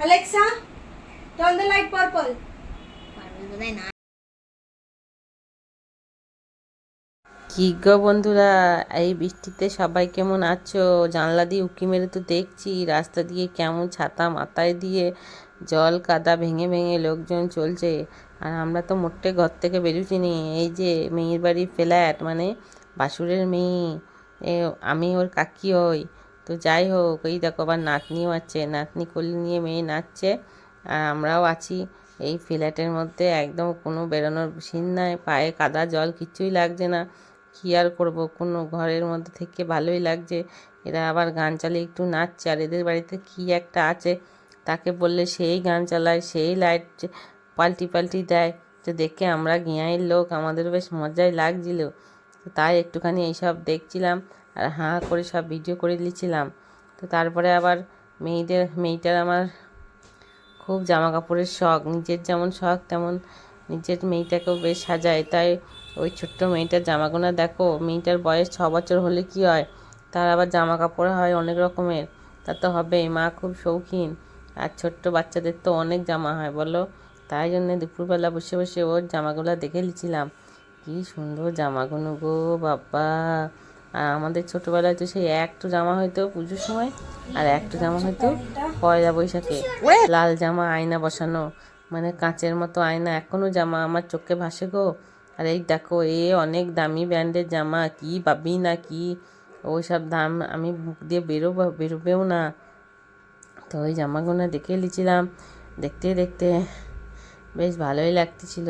Alexa, turn the light purple. কি বন্ধুরা এই বৃষ্টিতে সবাই কেমন আছো? জানলা দিয়ে উকি মেরে তো দেখছি রাস্তা দিয়ে কেমন ছাতা মাথায় দিয়ে জল কাদা ভেঙে ভেঙে লোকজন চলছে। আর আমরা তো মোটে ঘর থেকে বেরোচ্ছি নি এই যে মেয়ের বাড়ি ফ্ল্যাট মানে বাসুরের মেয়ে আমি ওর কাকি হই। তো যাই হোক, এই দেখো আবার নাতনিও আছে। নাতনি কোলে নিয়ে মেয়ে নাচছে। আর আমরাও আছি এই ফ্ল্যাটের মধ্যে। একদম কোনো বেরোনোর সিন নাই। পায়ে কাদা, জল কিছুই লাগছে না। কী আর করব? কোনো ঘরের মধ্যে থেকে ভালোই লাগছে। এরা আবার গান চালিয়ে একটু নাচছে। আর এদের বাড়িতে কী একটা আছে? তাকে বললে সেই গান চালায়, সেই লাইট পাল্টি পাল্টি দেয়। তো দেখে আমরা গিয়াইয়ের লোক। আমাদের বেশ মজাই লাগছিল। তাই একটুখানি এইসব দেখছিলাম। আর হাঁ করে সব ভিডিও করে নিচ্ছিলাম তো তারপরে আবার মেয়েদের, মেয়েটার আমার খুব জামা কাপড়ের শখ। নিজের যেমন শখ তেমন নিজের মেয়েটাকেও বেশ সাজায়। তাই ওই ছোট্ট মেয়েটার জামাগুলো দেখো, মেয়েটার বয়স ছ বছর হলে কি হয়? তার আবার জামা কাপড় হয় অনেক রকমের। তা তো হবেই, মা খুব শৌখিন। আর ছোট্ট বাচ্চাদের তো অনেক জামা হয়, বলো? তাই জন্য দুপুরবেলা বসে বসে ওর জামাগুলো দেখে নিচ্ছিলাম কি সুন্দর জামাগুলো গো বাবা। আর আমাদের ছোটোবেলায় তো সেই একটু জামা হয়তো পুজোর সময়, আর একটু জামা হয়তো পয়লা বৈশাখে। লাল জামা, আয়না বসানো মানে কাঁচের মতো আয়না, এখনও জামা, আমার চোখে ভাসে গো। আর এই দেখো, এ অনেক দামি ব্র্যান্ডের জামা, কি পাবি না কি? ওই সব দাম আমি বুক দিয়ে বেরোবো, বেরোবেও না। তো ওই জামাগুলো দেখে নিয়েছিলাম দেখতে দেখতে বেশ ভালোই লাগতেছিল।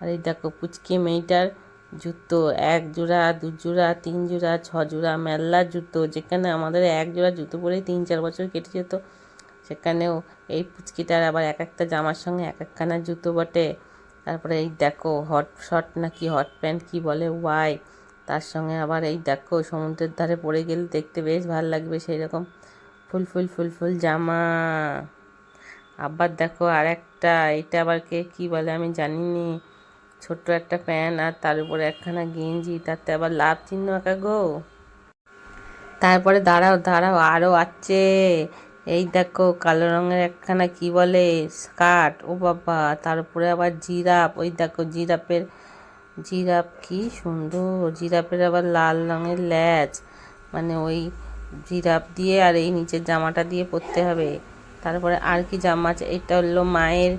আর এই দেখো, পুচকি মেয়েটার জুতো, এক জোড়া, দু জোড়া, তিন জোড়া, ছ জোড়া, মেলা জুতো, যেখানে আমাদের এক জোড়া জুতো পরে তিন চার বছর কেটে যেত সেখানেও এই পুচকিটার আবার এক একটা জামার সঙ্গে এক একখানা জুতো বটে। তারপরে এই দেখো, হট শর্ট নাকি হট প্যান্ট, কি বলে, ওয়াই। তার সঙ্গে আবার এই দেখো, সমুদ্রের ধারে পড়ে গেলে দেখতে বেশ ভালো লাগবে সেই রকম ফুল ফুল ফুল ফুল জামা। আবার দেখো আর একটা এটা আবার কে, কী বলে আমি জানি নি ছোট্ট একটা প্যান্ট আর তার উপরে একখানা গেঞ্জি, তাতে আবার লাভ চিহ্ন একা গো। তারপরে দাঁড়াও দাঁড়াও আরও আছে। এই দেখো, কালো রঙের একখানা কি বলে? স্কার্ট, ও বাবা, তার উপরে আবার জিরাফ। ওই দেখো, জিরাফের, জিরাফ কি সুন্দর, জিরাফের আবার লাল রঙের ল্যাচ। মানে ওই জিরাফ দিয়ে আর এই নিচের জামাটা দিয়ে পরতে হবে। তারপরে আর কি জামা আছে? এটা হলো মায়ের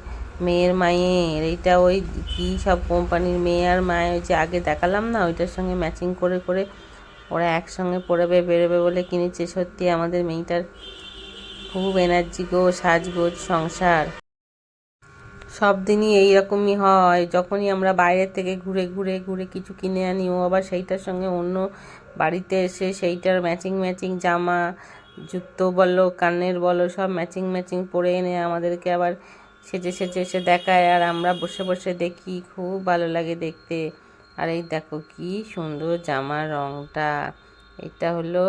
মেয়ের মায়ের। এইটা ওই কী সব কোম্পানির মেয়ে আর মায়ের, ওই যে আগে দেখালাম না, ওইটার সঙ্গে ম্যাচিং করে করে ওরা একসঙ্গে পড়বে, বেরোবে বলে কিনেছে। সত্যি আমাদের মেয়েটার খুব এনার্জি গো, সাজগোজ, সংসার। সব দিনই এইরকমই হয়। যখনই আমরা বাইরের থেকে ঘুরে ঘুরে ঘুরে কিছু কিনে আনি, ও আবার সেইটার সঙ্গে অন্য বাড়িতে এসে সেইটার ম্যাচিং ম্যাচিং জামা, জুতো বলো, কানের বলো, সব ম্যাচিং ম্যাচিং পরে এনে আমাদেরকে আবার সেজে সেজে এসে দেখায় আর আমরা বসে বসে দেখি, খুব ভালো লাগে দেখতে। আর এই দেখো কি সুন্দর জামার রঙটা এটা হলো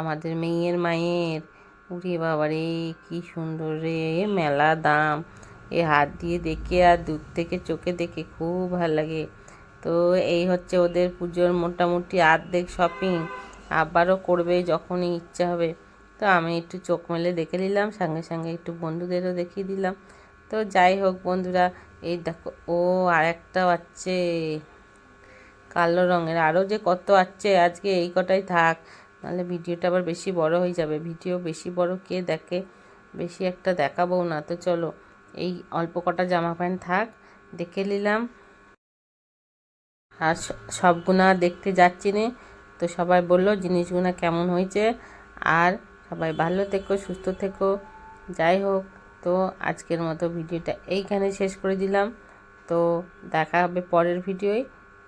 আমাদের মেয়ের মায়ের। উরে বাবারে কি সুন্দর রে, মেলা দাম। এ হাত দিয়ে দেখে আর দূর থেকে চোখে দেখে খুব ভালো লাগে। তো এই হচ্ছে ওদের পুজোর মোটামুটি আর্ধেক শপিং আবারও করবে যখনই ইচ্ছা হবে। তো আমি একটু চোখ মেলে দেখে নিলাম, সঙ্গে সঙ্গে একটু বন্ধুদেরও দেখিয়ে দিলাম। তো যাই হোক বন্ধুরা, এই দেখো, ও আর একটা আছে। কালো রঙের আরও যে কত আছে আজকে এই কটাই থাক, নাহলে ভিডিওটা আবার বেশি বড় হয়ে যাবে। ভিডিও বেশি বড় কে দেখে, বেশি একটা দেখাবো না। তো চলো, এই অল্প কটা জামা প্যান্ট থাক, দেখে নিলাম। আর সবগুনা দেখতে যাচ্ছি নে। তো সবাই বলল জিনিসগুলো কেমন হয়েছে। আর সবাই ভালো থেকো, সুস্থ থেকো। যাই হোক। তো আজকের মতো ভিডিওটা এইখানে শেষ করে দিলাম। তো দেখা হবে পরের ভিডিওয়।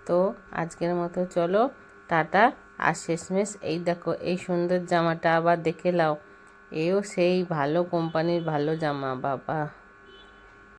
তো আজকের মতো চলো, টাটা আর শেষমেশ এই দেখো, এই সুন্দর জামাটা আবার দেখে লাও। এও সেই ভালো কোম্পানির ভালো জামা, বাবা।